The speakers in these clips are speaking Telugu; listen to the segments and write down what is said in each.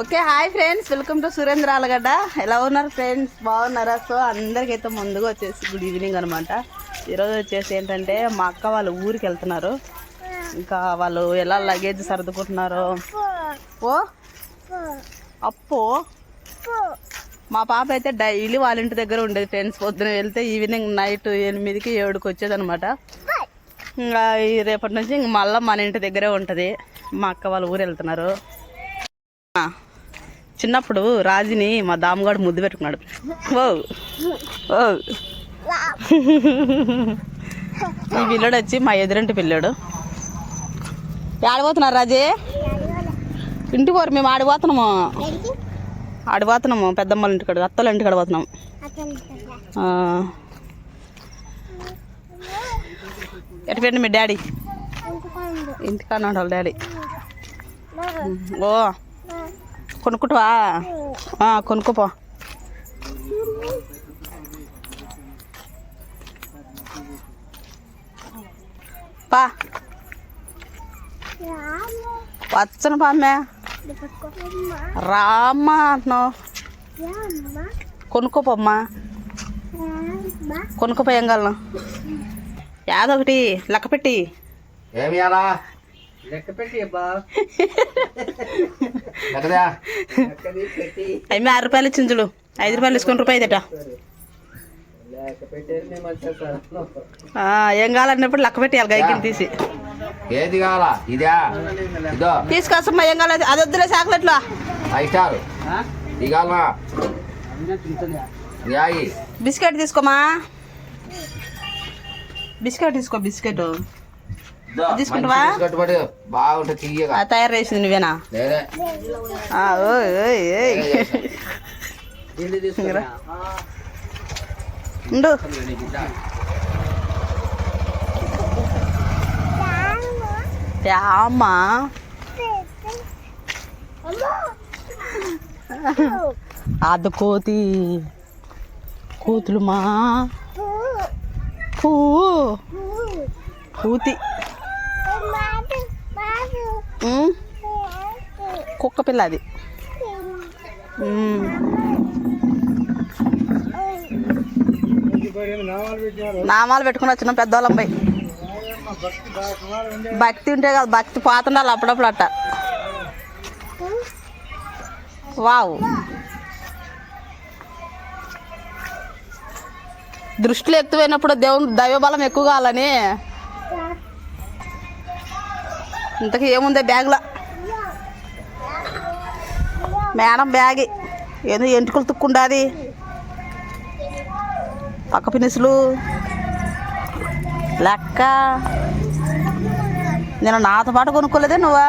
Okay hi friends. Welcome to Surendra Alagadda. ఎలా ఉన్నారు ఫ్రెండ్స్? బాగున్నారా? సో అందరికైతే ముందుగా వచ్చేసి గుడ్ ఈవినింగ్ అనమాట ఈరోజు వచ్చేసి ఏంటంటే మా అక్క వాళ్ళు ఊరికి వెళ్తున్నారు. ఇంకా వాళ్ళు ఎలా లగేజ్ సర్దుకుంటున్నారో. ఓ అప్పు. మా పాప అయితే డైలీ వాళ్ళ ఇంటి దగ్గర ఉండేది ఫ్రెండ్స్. పొద్దున వెళ్తే ఈవినింగ్ నైట్ ఎనిమిదికి ఏడుకి వచ్చేది అనమాట ఇంకా రేపటి నుంచి ఇంక మళ్ళీ మన ఇంటి దగ్గరే ఉంటుంది. మా అక్క వాళ్ళ ఊరు వెళ్తున్నారు. చిన్నప్పుడు రాజుని మా దామగాడు ముద్దు పెట్టుకున్నాడు. ఓ ఓ ఈ పిల్లడు వచ్చి మా ఎదురంటి పిల్లాడు. ఆడిపోతున్నారు రాజే? ఇంటికి పోరు మేము ఆడిపోతున్నాము. ఆడిపోతున్నాము పెద్దమ్మల ఇంటికాడ అత్తల ఇంటికాడ పోతున్నాము. ఎటు పెట్టండి మీ డాడీ? ఇంటికాడ వాళ్ళ డాడీ. ఓ. కొనుక్కుంటావా? ఆ, కొనుక్కోపో. పా. వచ్చను పామ్మే రామ్మా అంటున్నావు. కొనుక్కోపోమ్మా. కొనుక్కోపో ఏం యాదొకటి లెక్క పెట్టి. ఏమి అవి ఆరు రూపాయలు ఇచ్చింది చూడు. ఐదు రూపాయలు తీసుకుని రూపాయి తెట లెక్క పెట్టేది మేము వచ్చేసారు ఏం కావాలన్నప్పుడు లెక్క పెట్టేయాలి గైకిని తీసి. ఏది కావాలా? ఇదా? ఇదో. తీసుకొస్తామ్మా ఏం కావాలి అది వద్దులే చాక్లెట్లు. Five star. ఇది కావాలా బిస్కెట్ తీసుకోమా? బిస్కెట్ తీసుకో బిస్కెట్. తీసుకుంటావా? బాగుంటుంది తీయగా తయారు చేసింది నువ్వేనా ఉండు. అమ్మా అది కోతి. కోతులు మా పూ. కూతి కుక్క పిల్ల అది. నామాలు పెట్టుకుని వచ్చిన పెద్దవాళ్ళం పోయి. భక్తి ఉంటే కదా భక్తి పోతుండాలి అప్పుడప్పుడు అట్ట. వావ్. దృష్టిలో ఎక్కువైనప్పుడు దేవుని దైవబలం ఎక్కువ కావాలని ఇంతకీ ఏముంది బ్యాగ్లో? Madam bag. ఏదో ఎంటుకలు తుక్కుండాది. పక్క పినిసులు లెక్క. నేను నాతో పాటు కొనుక్కోలేదే నువ్వా?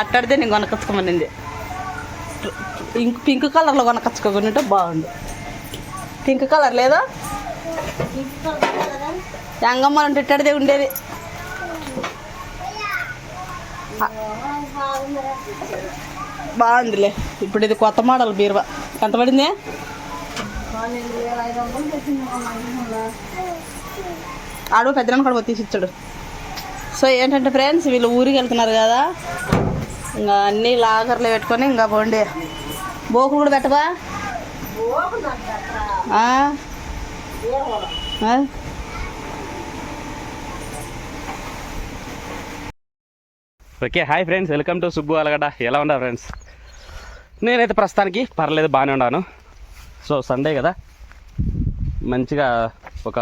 అట్టడితే నేను కొనకొచ్చుకోమనింది ఇంక్ పింక్ కలర్లో కొనకొచ్చుకోకుంటే బాగుండు. పింక్ కలర్ లేదా? యంగమ్మ అంటే ఇట్టడిదే ఉండేది బాగుందిలే. ఇప్పుడు ఇది కొత్త మోడల్ బీరువా. ఎంత పడింది? ఆడు పెద్దనాన్న కూడా తీసి ఇచ్చాడు సో ఏంటంటే ఫ్రెండ్స్ వీళ్ళు ఊరికి వెళ్తున్నారు కదా. ఇంకా అన్నీ లాకర్లు పెట్టుకొని ఇంకా పోండి. బోకులు కూడా పెట్టవా? Okay hi friends welcome to Subbu Alagadda ఎలా ఉన్నారు ఫ్రెండ్స్ నేనైతే ప్రస్తుతానికి పర్లేదు బాగానే ఉన్నాను సో సండే కదా మంచిగా ఒక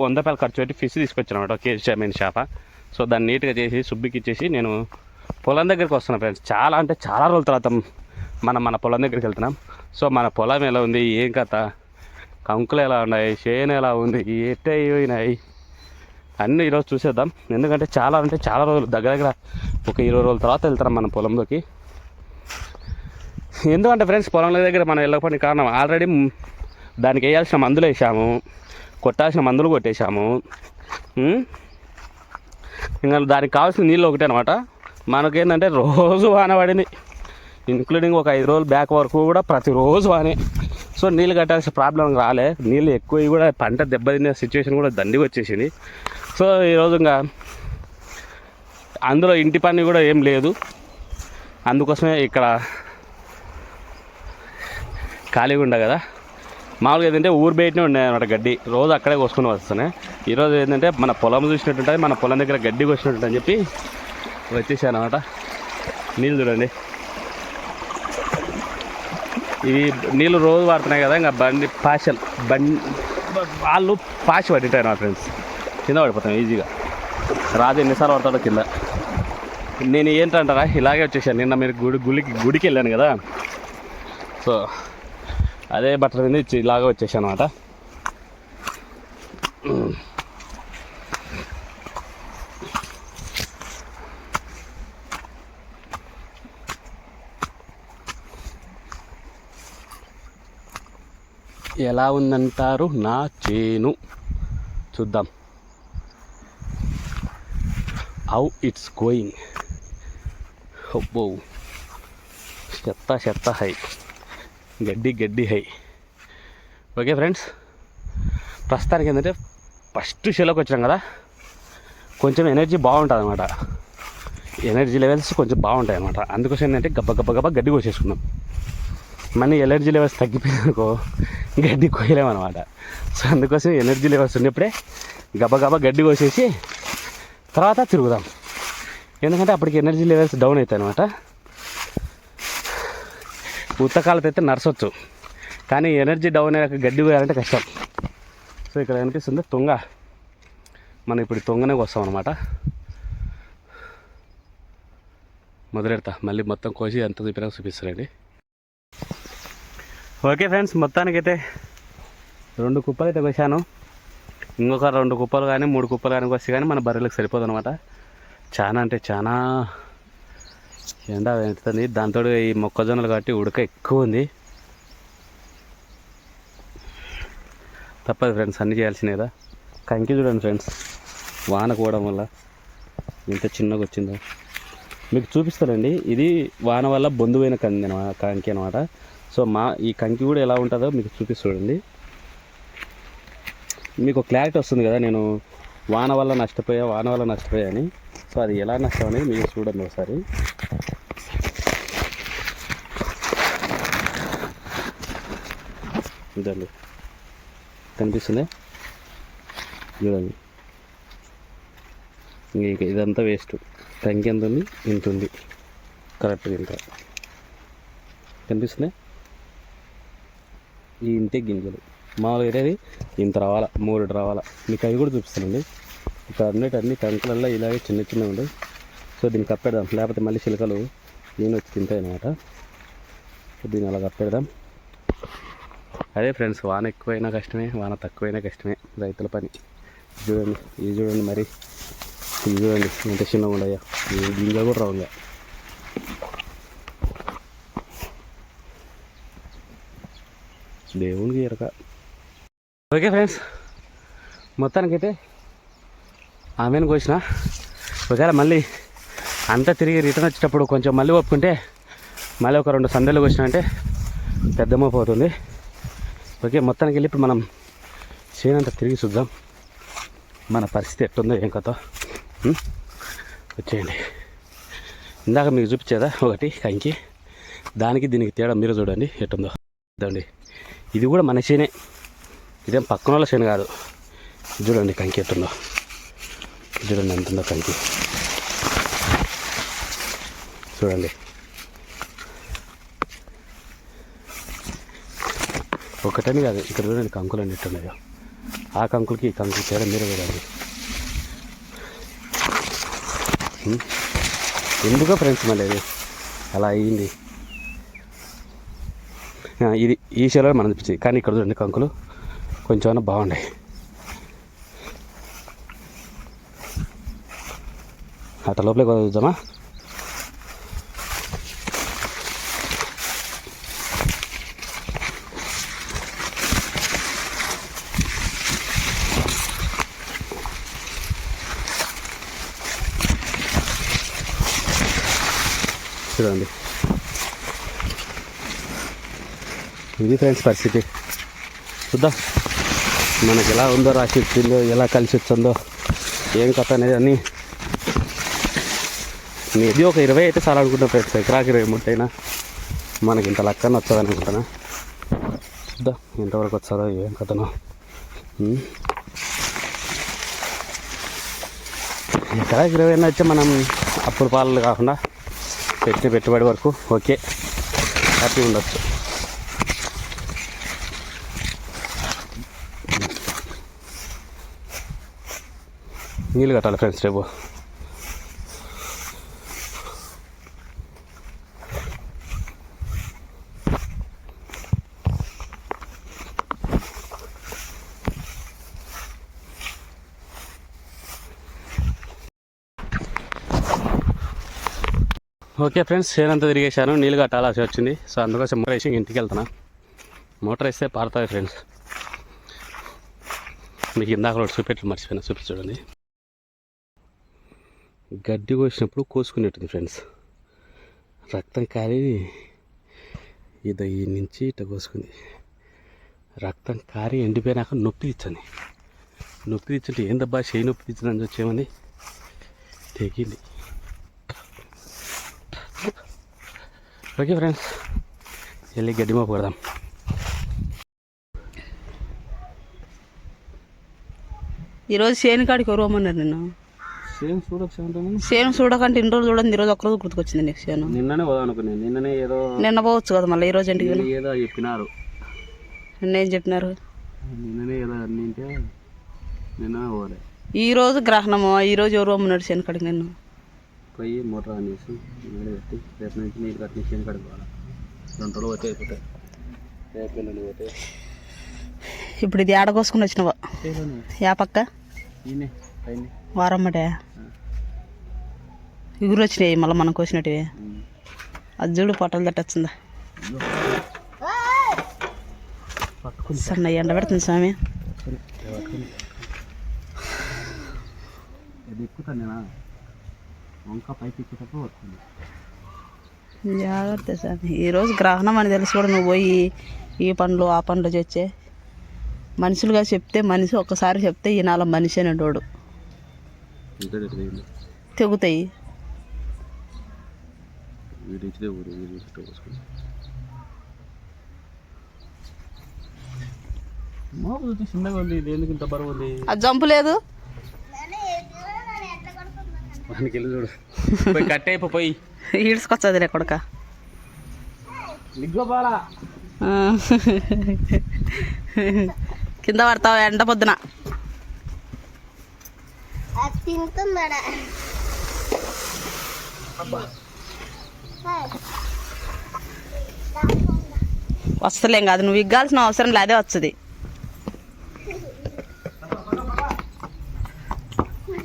వంద రూపాయలు ఖర్చు పెట్టి ఫిష్ తీసుకొచ్చాను అనమాట కేజీ చామీన్ చేప సో దాన్ని నీట్గా చేసి సుబ్బికి ఇచ్చేసి నేను పొలం దగ్గరికి వస్తున్నాను ఫ్రెండ్స్ చాలా అంటే చాలా రోజుల తర్వాత మనం మన పొలం దగ్గరికి వెళ్తున్నాం. సో మన పొలం ఎలా ఉంది? ఏం కథ? కంకులు ఎలా ఉన్నాయి చేను ఎలా ఉంది ఎట్ట పోయినాయి అన్నీ ఈరోజు చూసేద్దాం. ఎందుకంటే చాలా అంటే చాలా రోజులు దగ్గర దగ్గర ఒక ఇరవై రోజుల తర్వాత వెళ్తాం మన పొలంలోకి. ఎందుకంటే ఫ్రెండ్స్ పొలంలో దగ్గర మనం వెళ్ళకపోయిన కారణం ఆల్రెడీ దానికి వేయాల్సిన మందులు వేసాము కొట్టాల్సిన మందులు కొట్టేశాము. ఇంకా దానికి కావాల్సిన నీళ్ళు ఒకటే అనమాట మనకేంటంటే రోజు వాన పడింది. ఇంక్లూడింగ్ ఒక ఐదు రోజులు బ్యాక్ వరకు కూడా ప్రతిరోజు వానే. సో నీళ్ళు కట్టాల్సిన ప్రాబ్లం రాలే. నీళ్ళు ఎక్కువ కూడా పంట దెబ్బతినే సిచ్యువేషన్ కూడా దండిగా వచ్చేసింది. సో ఈరోజు ఇంకా అందులో ఇంటి పని కూడా ఏం లేదు. అందుకోసమే ఇక్కడ ఖాళీగా ఉండ కదా. మామూలుగా ఏంటంటే ఊరు బయటనే ఉన్నాయి అనమాట గడ్డి. రోజు అక్కడే కోసుకొని వస్తున్నాయి ఈరోజు ఏంటంటే మన పొలం చూసినట్టుంటుంది మన పొలం దగ్గర గడ్డి కోసినట్టు అని చెప్పి వచ్చేసాను అనమాట నీళ్ళు చూడండి. ఇవి నీళ్ళు రోజు వాడుతున్నాయి కదా ఇంకా బండి పాషలు బండి వాళ్ళు పాష పట్టింటారు నా ఫ్రెండ్స్ కింద పడిపోతాం ఈజీగా రాజు ఎన్నిసార్లు పడతాడో కింద. నేను ఏంటంటారా ఇలాగే వచ్చేసాను. నిన్న మీరు గుడి గుడికి గుడికి వెళ్ళాను కదా. సో అదే బట్టల మీద ఇలాగే వచ్చేసాను అనమాట ఎలా ఉందంటారు? నా చేను. చూద్దాం. హౌ ఇట్స్ గోయింగ్ అబ్బో. చెత్త చెత్త హై. గడ్డి గడ్డి హై. ఓకే ఫ్రెండ్స్ ప్రస్తుతానికి ఏంటంటే ఫస్ట్ షోలోకి వచ్చాం కదా. కొంచెం ఎనర్జీ బాగుంటుంది అనమాట ఎనర్జీ లెవెల్స్ కొంచెం బాగుంటాయి అనమాట అందుకోసం ఏంటంటే గబ్బ గబ్బ గబ్బ గడ్డి కోసేసుకున్నాం మళ్ళీ ఎనర్జీ లెవెల్స్ తగ్గిపోయినకో గడ్డి కోయలేమన్నమాట సో అందుకోసం ఎనర్జీ లెవెల్స్ ఉన్నప్పుడే గబగబా గడ్డి కోసేసి తర్వాత తిరుగుదాం. ఎందుకంటే అప్పటికి ఎనర్జీ లెవెల్స్ డౌన్ అవుతాయి అనమాట ఉత్తకాలతో అయితే నడసొచ్చు కానీ ఎనర్జీ డౌన్ అయ్యాక గడ్డి పోయాలంటే కష్టం. సో ఇక్కడ కనిపిస్తుంది తుంగ. మనం ఇప్పుడు తొంగనే తుంగనే వస్తాం అనమాట మొదలెడతా. మళ్ళీ మొత్తం కోసి ఎంత చూపినా చూపిస్తారండి ఓకే ఫ్రెండ్స్ మొత్తానికైతే రెండు కుప్పలు అయితే కోసాను. ఇంకొక రెండు కుప్పలు కానీ మూడు కుప్పలు కానీ వస్తే కానీ మన బర్రెలకు సరిపోదు అనమాట చాలా అంటే చాలా ఎండ పెడుతుంది. దాంతో ఈ మొక్కజొన్నలు కాబట్టి ఉడక ఎక్కువ ఉంది. తప్పదు ఫ్రెండ్స్ అన్నీ చేయాల్సిందే కదా. కంకి చూడండి ఫ్రెండ్స్ వాన కూడడం వల్ల ఎంత చిన్నగా వచ్చిందో. మీకు చూపిస్తానండి ఇది వాన వల్ల బొందువైన కంది అనమాట కంకి అనమాట సో మా ఈ కంకి కూడా ఎలా ఉంటుందో మీకు చూపిస్తుండండి మీకు క్లారిటీ వస్తుంది కదా నేను వాన వల్ల నష్టపోయా వాన వల్ల నష్టపోయా అని. సో అది ఎలా నష్టం అనేది మీరు చూడండి ఒకసారి. ఇదండి. కనిపిస్తుంది? చూడండి. ఇంక ఇదంతా వేస్ట్ టంకి ఎంత ఉంది? ఇంత ఉంది. కరెక్ట్గా ఇంత. కనిపిస్తున్నాయి ఈ ఇంతే గింజలు. మామూలుగా అయితే ఇంత రావాలా మూడు రావాలా. మీకు అవి కూడా చూపిస్తానండి. ఇక్కడ అన్నిటి అన్ని కంకులల్లో ఇలాగే చిన్న చిన్నవి ఉండే సో దీన్ని కప్పెడదాం లేకపోతే మళ్ళీ చిలకలు నేను వచ్చి తింటాయి అనమాట సో దీన్ని అలా కప్పెడదాం అదే ఫ్రెండ్స్ వాన ఎక్కువైనా కష్టమే వాన తక్కువైనా కష్టమే. రైతుల పని. చూడండి ఇది చూడండి మరి. ఇది చూడండి ఎంత చిన్నగా ఉండయా గింజ కూడా రావు దేవునికి ఎరక. ఓకే ఫ్రెండ్స్ మొత్తానికైతే ఆమెను కోసిన. ఒకవేళ మళ్ళీ అంతా తిరిగి రిటర్న్ వచ్చేటప్పుడు కొంచెం మళ్ళీ ఒప్పుకుంటే మళ్ళీ ఒక రెండు సందర్లు కోసిన అంటే పోతుంది. ఓకే మొత్తానికి వెళ్ళి ఇప్పుడు మనం చేనంతా తిరిగి చూద్దాం. మన పరిస్థితి ఎట్టుందో ఏం కథ. వచ్చేయండి. ఇందాక మీకు చూపించేదా? ఒకటి కంకి దానికి దీనికి తేడా మీరు చూడండి ఎట్టుందో. ఇదండి. ఇది కూడా మన చేనే. ఇదేం పక్కన వాళ్ళ చేను కాదు. చూడండి కంకి ఎట్టుందో. చూడండి ఎంత ఉందో కంకి. చూడండి. ఒకటని కాదు ఇక్కడ చూడండి కంకులు అన్ని ఎట్టున్నాయో. ఆ కంకులకి ఈ కంకులు తేడా మీరే చూడండి ఎందుకో ఫ్రెండ్స్ మళ్ళీ అది అలా అయ్యింది ఇది ఈ షేలో మనం అనిపించింది కానీ ఇక్కడ చూడండి కంకులు. కొంచెం అన్నా బాగున్నాయి. అట్ట లోపలికి వదులుదామా చూడండి. ఇది ఫ్రెండ్స్ పరిస్థితి. చూద్దాం. మనకి ఎలా ఉందో రాసి వచ్చిందో ఎలా కలిసి వచ్చిందో ఏం కథ అనేది అని మేబీ ఒక ఇరవై అయితే చాలా అనుకుంటా ఫ్రెండ్స్. ఎకరాకి ఇరవై ముట్టైనా అయినా మనకి ఇంత లక్కన వచ్చదని అనుకుంటున్నా. చూద్దాం ఎంతవరకు వచ్చారో ఏం కథనో. ఉమ్. ఎకరాకి ఇరవై అయినా వచ్చి మనం అప్పుడు పాలలు కాకుండా పెట్టిన పెట్టుబడి వరకు ఓకే. హ్యాపీ ఉండొచ్చు. నీళ్ళు కట్టాలి ఫ్రెండ్స్ రేపు. ఓకే ఫ్రెండ్స్ చేనంతా తిరిగేశాను. నీళ్ళు కట్టాల్సి వచ్చింది. సో అందుకోసం మోటార్ వేసి ఇంటికి వెళ్తున్నా. మోటార్ వేస్తే పారుతుంది ఫ్రెండ్స్. మీకు ఇందాక ఒకటి చూపెట్టి మర్చిపోయినా చూపి చూడండి. గడ్డి కోసినప్పుడు కోసుకునేటుంది ఫ్రెండ్స్. రక్తం కారి ఇది ఈ నుంచి ఇట కోసుకుంది. రక్తం కారి ఎండిపోయినాక నొప్పి తెచ్చండి నొప్పి తెచ్చుంటే ఏం దబ్బా చేయి నొప్పి తెచ్చిందని వచ్చేమని తెగింది. ఓకే ఫ్రెండ్స్ వెళ్ళి గడ్డి మోపు కొడదాం. ఈరోజు చేను కాడికి రోమన్నారు నేను సేమ్ అంటాను చేను చూడకంటే ఇన్ని రోజులు చూడండి ఈరోజు ఒక్కరోజు గుర్తుకొచ్చింది నీకు చేను నిన్ననే పోదాం అనుకున్నాను నిన్ననే ఏదో నిన్న పోవచ్చు కదా మళ్ళీ ఈరోజు ఇంటికి వెళ్ళి. ఏదో చెప్పినారు. నిన్న ఏం చెప్పినారు? నిన్ననే ఏదో అన్ని అంటే నిన్ననే పోలే. ఈ రోజు గ్రహణము? ఈ రోజు ఎవరు అమ్మన్నాడు చేను కాడికి నిన్ను? పోయి మోటార్ నీళ్ళు కట్టి రేపు నుంచి నీళ్ళు కట్టి చేను కడికి పోవాలి. రెండు రోజులు పోతే అయిపోతాయి. రేపు ఎల్లుండి పోతే. ఇప్పుడు ఇది ఏడ కోసుకుని వచ్చినవా? యా పక్క వారమ్మటే ఇగురు వచ్చినాయి మళ్ళీ మనం కోసినట్టువి. అది చూడు పొట్టలు తట్టొచ్చిందా. సన్న ఎండ పెడుతుంది స్వామి. జాగ్రత్త స్వామి. ఈరోజు గ్రహణం అని తెలిసి కూడా నువ్వు పోయి ఈ పనులు ఆ పనులు చేచ్చే మనుషులుగా చెప్తే మనిషి ఒక్కసారి చెప్తే ఈ మనిషి అనేటోడు తెగుతాయి. అది జంపు లేదు. కట్ అయిపోయి కొడక. లిగ్గోపాలా ఆ. కింద పడతావు ఎండ పొద్దున? వస్తలేం కాదు నువ్వు ఇగ్గాల్సిన అవసరం లేదు అదే వస్తుంది.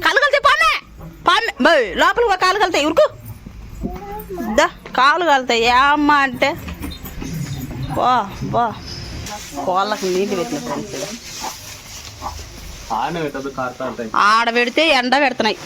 కాలు కలితే పామే. బోయ్, లోపలికి కాలు కలుతాయి ఉరుకు. దా కాలు కలుతాయి ఏ అమ్మ అంటే. బా బా కోళ్ళకి నీళ్ళు పెట్టిన ఫ్రెండ్స్ ఇది. ఆనే పెట్టదు కార్తా ఉంటాయి ఆడ పెడితే ఎండ పెడుతున్నాయి.